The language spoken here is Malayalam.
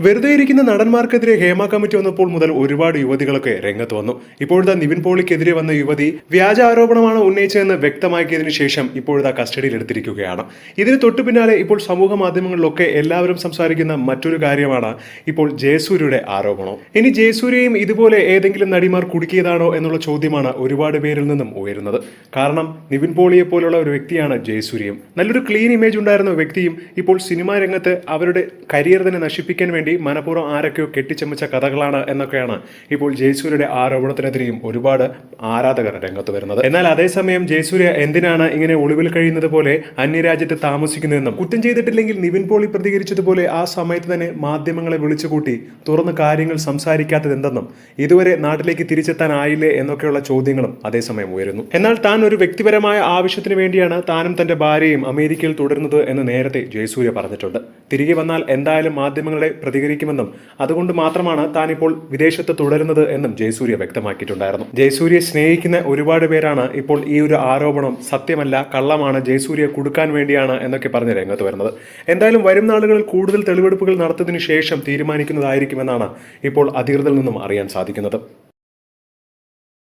വെറുതെ ഇരിക്കുന്ന നടന്മാർക്കെതിരെ ഹേമ കമ്മിറ്റി വന്നപ്പോൾ മുതൽ ഒരുപാട് യുവതികളൊക്കെ രംഗത്ത് വന്നു. ഇപ്പോഴത്തെ നിവിൻ പോളിക്കെതിരെ വന്ന യുവതി വ്യാജ ആരോപണമാണ് ഉന്നയിച്ചതെന്ന് വ്യക്തമാക്കിയതിനു ശേഷം ഇപ്പോഴത്തെ കസ്റ്റഡിയിലെടുത്തിരിക്കുകയാണ് ഇതിന് തൊട്ടു പിന്നാലെ ഇപ്പോൾ സമൂഹ മാധ്യമങ്ങളിലൊക്കെ എല്ലാവരും സംസാരിക്കുന്ന മറ്റൊരു കാര്യമാണ് ഇപ്പോൾ ജയസൂര്യയുടെ ആരോപണം. ഇനി ജയസൂര്യയും ഇതുപോലെ ഏതെങ്കിലും നടിമാർ കുടുക്കിയതാണോ എന്നുള്ള ചോദ്യമാണ് ഒരുപാട് പേരിൽ നിന്നും ഉയരുന്നത്. കാരണം നിവിൻ പോളിയെ പോലുള്ള ഒരു വ്യക്തിയാണ് ജയസൂര്യയും. നല്ലൊരു ക്ലീൻ ഇമേജ് ഉണ്ടായിരുന്ന വ്യക്തിയും ഇപ്പോൾ സിനിമാ രംഗത്ത് അവരുടെ കരിയർ തന്നെ നശിപ്പിക്കാൻ വേണ്ടി മനഃപൂർവം ആരൊക്കെയോ കെട്ടിച്ചമച്ച കഥകളാണ് എന്നൊക്കെയാണ് ഇപ്പോൾ ജയസൂര്യയുടെ ആരോപണത്തിനെതിരെയും ഒരുപാട് ആരാധകർ രംഗത്ത് വരുന്നത്. എന്നാൽ അതേസമയം ജയസൂര്യ എന്തിനാണ് ഇങ്ങനെ ഒളിവിൽ കഴിയുന്നത് പോലെ അന്യരാജ്യത്ത് താമസിക്കുന്നതെന്നും കുറ്റം ചെയ്തിട്ടില്ലെങ്കിൽ നിവിൻ പോളി പ്രതികരിച്ചതുപോലെ ആ സമയത്ത് തന്നെ മാധ്യമങ്ങളെ വിളിച്ചുകൂട്ടി തുറന്ന് കാര്യങ്ങൾ സംസാരിക്കാത്തത് എന്തെന്നും ഇതുവരെ നാട്ടിലേക്ക് തിരിച്ചെത്താൻ തിരിച്ചെത്താനായില്ലേ എന്നൊക്കെയുള്ള ചോദ്യങ്ങളും അതേസമയം ഉയരുന്നു. എന്നാൽ താൻ ഒരു വ്യക്തിപരമായ ആവശ്യത്തിന് വേണ്ടിയാണ് താനും തന്റെ ഭാര്യയും അമേരിക്കയിൽ തുടരുന്നത് എന്ന് നേരത്തെ ജയസൂര്യ പറഞ്ഞിട്ടുണ്ട്. തിരികെ വന്നാൽ എന്തായാലും മാധ്യമങ്ങളെ പ്രതികരിക്കുമെന്നും അതുകൊണ്ട് മാത്രമാണ് താൻ ഇപ്പോൾ വിദേശത്ത് തുടരുന്നത് എന്നും ജയസൂര്യ വ്യക്തമാക്കിയിട്ടുണ്ടായിരുന്നു. ജയസൂര്യയെ സ്നേഹിക്കുന്ന ഒരുപാട് പേരാണ് ഇപ്പോൾ ഈ ഒരു ആരോപണം സത്യമല്ല കള്ളമാണ് ജയസൂര്യ കൊടുക്കാൻ വേണ്ടിയാണ് എന്നൊക്കെ പറഞ്ഞ് രംഗത്ത് വരുന്നത്. എന്തായാലും വരും നാളുകളിൽ കൂടുതൽ തെളിവെടുപ്പുകൾ നടത്തതിനു ശേഷം തീരുമാനിക്കുന്നതായിരിക്കുമെന്നാണ് ഇപ്പോൾ അധികൃതരിൽ നിന്നും അറിയാൻ സാധിക്കുന്നത്.